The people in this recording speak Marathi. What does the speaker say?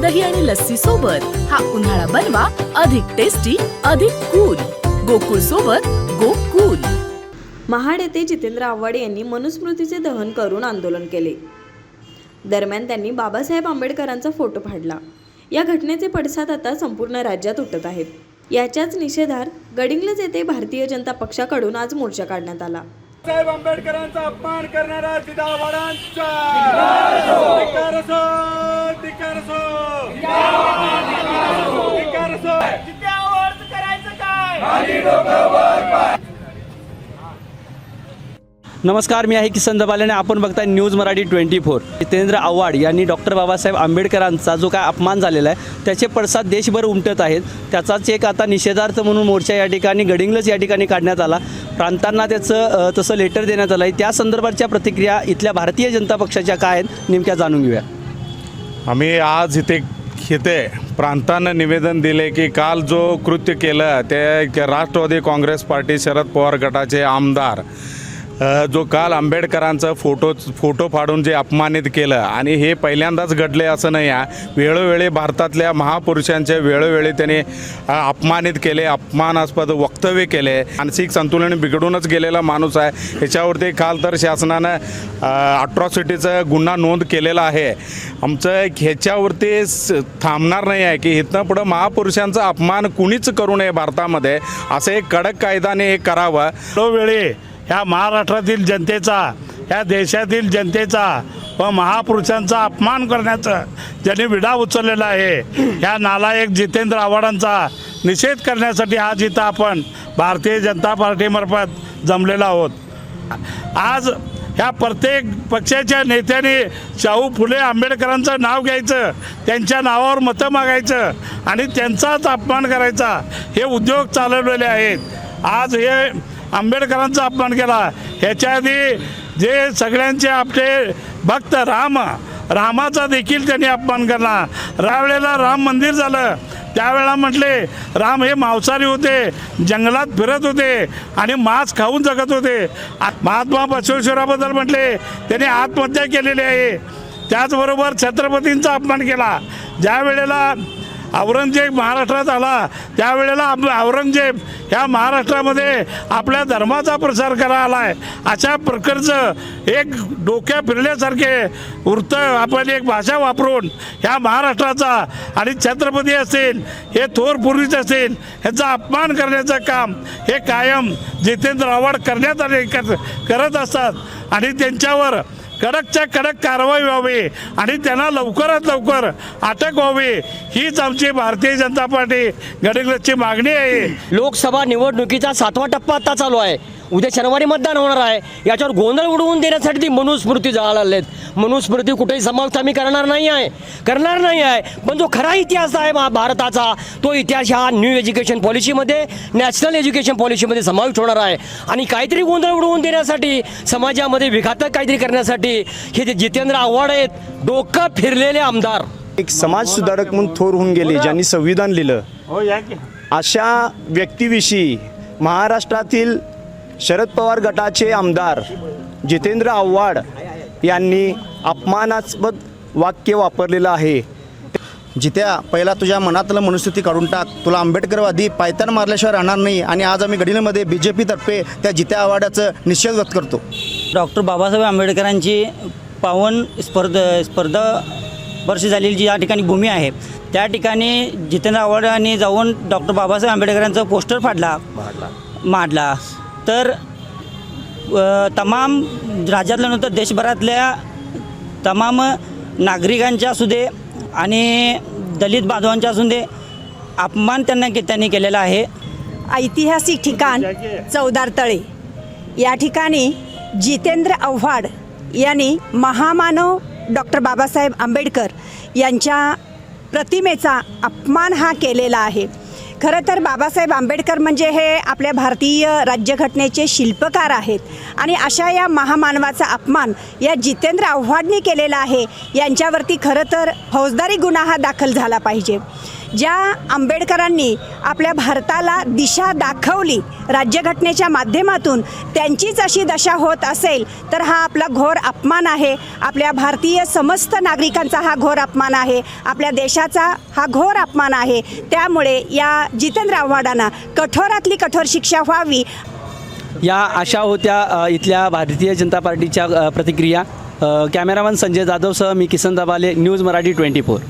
दही आणि लस्सी सोबत हा उन्हाळा बनवा अधिक टेस्टी अधिक कूल गोकुळ सोबत गोकुल. महाड येथे जितेंद्र आव्हाड यांनी मनुस्मृतीचे दहन करून आंदोलन केले. दरम्यान त्यांनी बाबासाहेब आंबेडकरांचा फोटो फाडला. या घटनेचे पडसाद आता संपूर्ण राज्यात उठत आहेत. याच्याच निषेधार्थ गडिंग्लज येथे भारतीय जनता पक्षाकडून आज मोर्चा काढण्यात आला. साहेब आंबेडकरांचा अपमान करणारा जिदावाडांचा करायचं काय? नमस्कार मी आहे किसन दबाले आणि आपण बघताय news Marathi twenty four. Jitendra Awhad यांनी डॉक्टर बाबासाहेब आंबेडकरांचा जो काय अपमान झालेला आहे त्याचे पडसाद देशभर उमटत आहेत. त्याचाच एक आता निषेधार्थ म्हणून मोर्चा या ठिकाणी गडिंगलच या ठिकाणी काढण्यात आला. प्रांतांना त्याचं तसं लेटर देण्यात आलं आहे. त्या संदर्भातच्या प्रतिक्रिया इथल्या भारतीय जनता पक्षाच्या काय आहेत नेमक्या जाणून घेऊया. आम्ही आज इथे इथे प्रांतांना निवेदन दिले की काल जो कृत्य केलं ते राष्ट्रवादी काँग्रेस पार्टी शरद पवार गटाचे आमदार जो काल आंबेडकरांचा फोटो फोटो फाडून जे अपमानित केलं आणि हे पहिल्यांदाच घडले असं नाही आहे. वेळोवेळी भारतातल्या महापुरुषांचे वेळोवेळी त्यांनी अपमानित केले अपमानास्पद वक्तव्य केले. मानसिक संतुलन बिघडूनच गेलेला माणूस आहे. ह्याच्यावरती काल तर शासनानं अट्रॉसिटीचा गुन्हा नोंद केलेला आहे. आमचं ह्याच्यावरती स- थांबणार नाही आहे की इथनं पुढं महापुरुषांचा अपमान कुणीच करू नये भारतामध्ये. असं एक कडक कायद्याने हे करावं. वेळोवेळी ह्या महाराष्ट्रातील जनतेचा ह्या देशातील जनतेचा व महापुरुषांचा अपमान करण्याचं ज्यांनी विडा उचललेला आहे ह्या नालायक जितेंद्र आव्हाडांचा निषेध करण्यासाठी आज इथं आपण भारतीय जनता पार्टीमार्फत जमलेलो आहोत. आज ह्या प्रत्येक पक्षाच्या नेत्याने शाहू फुले आंबेडकरांचं नाव घ्यायचं त्यांच्या नावावर मतं मागायचं आणि त्यांचाच अपमान करायचा हे उद्योग चालवलेले आहेत. आज हे आंबेडकरांचा अपमान केला. ह्याच्या आधी जे सगळ्यांचे आपले भक्त राम रामाचा देखील त्यांनी अपमान केला. रावळेला राम मंदिर झालं त्यावेळेला म्हटले राम हे मांसाहारी होते जंगलात फिरत होते आणि मांस खाऊन जगत होते. महात्मा बसवेश्वराबद्दल म्हटले त्यांनी आत्महत्या केलेली आहे. त्याचबरोबर छत्रपतींचा अपमान केला. ज्या वेळेला औरंगजेब महाराष्ट्रात आला. त्यावेळेला आप- औरंगजेब ह्या महाराष्ट्रामध्ये आपल्या धर्माचा प्रसार करा आला आहे अशा प्रकारचं एक डोक्या फिरल्यासारखे वृत्त आपण एक भाषा वापरून ह्या महाराष्ट्राचा आणि छत्रपती असतील हे थोर पूर्वीच असतील ह्याचा अपमान करण्याचं काम हे कायम जितेंद्र आव्हाड करण्यात आले कर- करत असतात. आणि त्यांच्यावर कडकच्या कडक कारवाई व्हावी आणि त्यांना लवकरात लवकर अटक व्हावी. हीच आमची भारतीय जनता पार्टी गडिंग्लजची मागणी आहे. लोकसभा निवडणुकीचा सातवा टप्पा आता चालू आहे. उद्या शनिवारी मतदान होणार आहे. याच्यावर गोंधळ उडवून देण्यासाठी ती मनुस्मृती जाळायला लागलेत. मनुस्मृती कुठेही समावेश आम्ही करणार नाही आहे. करणार नाही आहे. पण जो खरा इतिहास आहे मा- भारताचा तो इतिहास ह्या न्यू एज्युकेशन पॉलिसीमध्ये नॅशनल एज्युकेशन पॉलिसीमध्ये समावेश होणार आहे. आणि काहीतरी गोंधळ उडवून देण्यासाठी समाजामध्ये विघातक काहीतरी करण्यासाठी हे जे जितेंद्र आव्हाड आहेत डोकं फिरलेले आमदार. एक समाज सुधारक म्हणून थोर होऊन गेले ज्यांनी संविधान लिहिलं. हो या की. अशा व्यक्तीविषयी महाराष्ट्रातील शरद पवार गटाचे आमदार जितेंद्र आव्हाड यांनी अपमानास्पद वाक्य वापरलेलं आहे. जित्या पहिला तुझ्या मनातलं मनुस्थिती काढून टाक. तुला आंबेडकरवादी पायतान मारल्याशिवाय राहणार नाही आणि आज आम्ही गडिलमध्ये बी जे पीतर्फे त्या जित्या आव्हाडाचं निषेध व्यक्त करतो. डॉक्टर बाबासाहेब आंबेडकरांची पावन स्पर्धा स्पर्धा वर्ष झालेली जी या ठिकाणी भूमी आहे त्या ठिकाणी जितेंद्र आव्हाड यांनी जाऊन डॉक्टर बाबासाहेब आंबेडकरांचं पोस्टर फाडला. मांडला तर तमाम राज्यातल्या नंतर देशभरातल्या तमाम नागरिकांच्या असू दे आणि दलित बांधवांच्या असू दे अपमान त्यांना के त्यांनी केलेला आहे. ऐतिहासिक ठिकाण चौदार तळे. या ठिकाणी जितेंद्र आव्हाड यांनी महामानव डॉक्टर बाबासाहेब आंबेडकर यांच्या प्रतिमेचा अपमान हा केलेला आहे. खरं तर बाबासाहेब आंबेडकर म्हणजे हे आपल्या भारतीय राज्यघटनेचे शिल्पकार आहेत. आणि अशा या महामानवाचा अपमान या जितेंद्र आव्हाडने केलेला आहे यांच्यावरती खरं तर फौजदारी गुन्हा हा दाखल झाला पाहिजे. ज्या आंबेडकरांनी आपल्या भारताला दिशा दाखवली राज्यघटनेच्या माध्यमातून त्यांचीच अशी दशा होत असेल तर हा आपला घोर अपमान आहे. आपल्या भारतीय समस्त नागरिकांचा हा घोर अपमान आहे. आपल्या देशाचा हा घोर अपमान आहे. त्यामुळे या जितेंद्र आव्हाडांना कठोरातली कठोर शिक्षा व्हावी. या अशा होत्या इथल्या भारतीय जनता पार्टीच्या प्रतिक्रिया. कॅमेरामन संजय जाधवसह मी Kisan Dabale news Marathi twenty four.